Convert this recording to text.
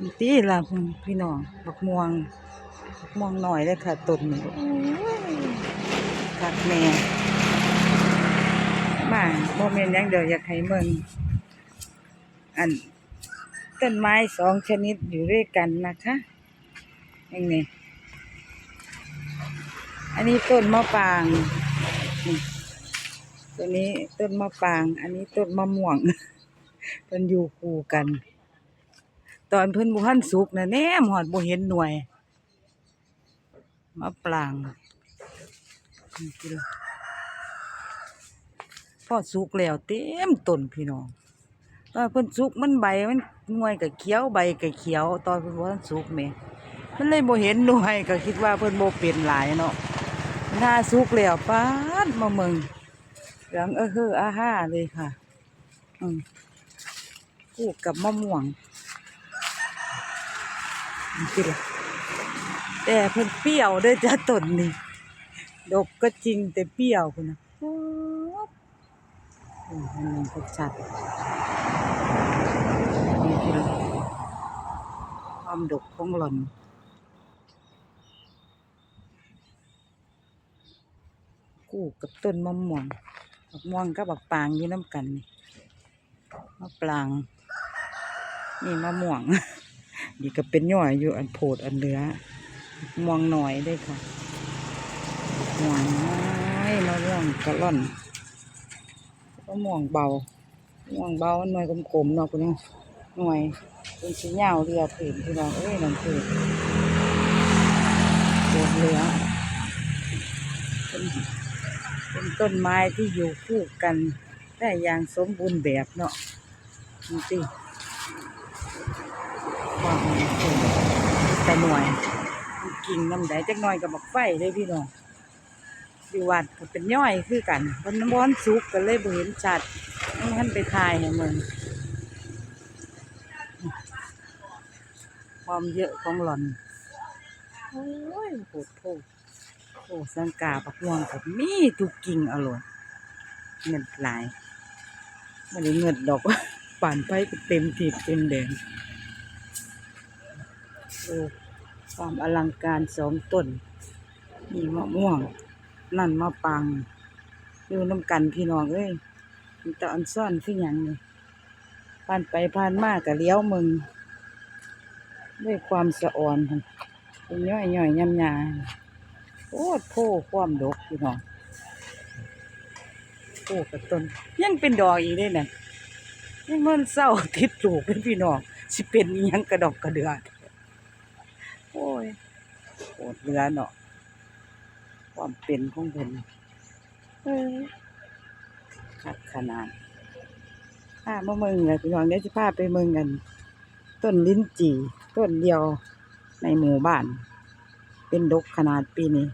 นี่ตีละพี่น้องบักม่วงบักม่วงหน่อยเลยค่ะต้นนี้โอ้ยคักแม่มาบ่แม่นหยังเดียวอยากให้เมืองอันต้นไม้สองชนิดอยู่ด้วยกันนะคะอย่างนี้อันนี้ต้นมะปราง ตัวนี้ต้นมะปราง อันนี้ต้นมะม่วงเพิ่นอยู่คู่กัน ตอนเพิ่นบ่ทันสุกนะแนมหอดบ่เห็นหน่วยมะปรางนี่คือพอสุกแล้วเต็มต้นพี่น้องตอนเพิ่นสุกมันใบมันหน่วยก็เขียวใบก็เขียว ตอนเพิ่นบ่ทันสุกแหม่มันเลยบ่เห็นหน่วยก็คิดว่าเพิ่นบ่เป็นหลายเนาะถ้าสุกแล้วปาดมาเมืองเหลืองเออเฮออาฮ่าเลยค่ะ อืมคู่กับมะม่วง นี่ล่ะแต่เพิ่นเปรี้ยวเด้อจ้าต้นนี่ดกก็จริงแต่เปรี้ยวคุณนะอ้ยมันก็ชัดนี่คือความดกของหล่อนคู่กับต้นมะม่วงบักม่วงกับบักปางอยู่น้ำกันนี่มะปราง นี่มะม่วง นี่ก็เป็นย่อยอยู่อันโพดอันเหลือม่วงหน่อยได้ค่ะม่วงน้อยมะม่วงกระล่อนมะม่วงเบาม่วงเบาหน่วยกลมๆเนาะคุณเนาะหน่วยเป็นสีเหยาวเรือผืนพี่น้องเอ้ยนั่นคือโพดเหลือเป็นต้นไม้ที่อยู่คู่กันได้อย่างสมบูรณ์แบบเนาะจริงๆความเป็น แต่หน่วยกิ่งน้ำใดจักหน่อยกับบักไฟเลยพี่น้องอยู่วัดก็เป็นย่อยคือกันมันร้อนสุกก็เลยบ่เห็นชัดต้องท่านไปทายให้มึงความเยอะของหล่อน โอ้ยโหดโพดโอ้สังกาปักม่วงกับมีทุกกิ่งอร่อยเงินหลายไม่ได้เงินดอกป่านไปก็เต็มทีบเต็มแดง ดูความอลังการสองต้นมีมะม่วง นั่นมะปรางอยู่น้ำกันพี่น้องเอ้ยมีตะอันซ่อนคือหยังนี่ผ่านไปผ่านมาก็เลี้ยวมึง ด้วยความสะอ่อนเป็นย่อยย่อยๆยำยาโอ้โพความดกพี่น้องโพกับต้นยังเป็นดอกอีกได้น่ะยังมันเศร้าติดลูกเป็นพี่น้องสิเป็นยังกระดอกกระเดือด โอ้ยโอดเรือเนาะความเป็นของเพิ่นเออขัดขนาดพามาเมืองเลยพี่น้องเดี๋ยวจะพาไปเมืองกัน ต้นลิ้นจี่ต้นเดียวในหมู่บ้าน เป็นดกขนาดปีนี้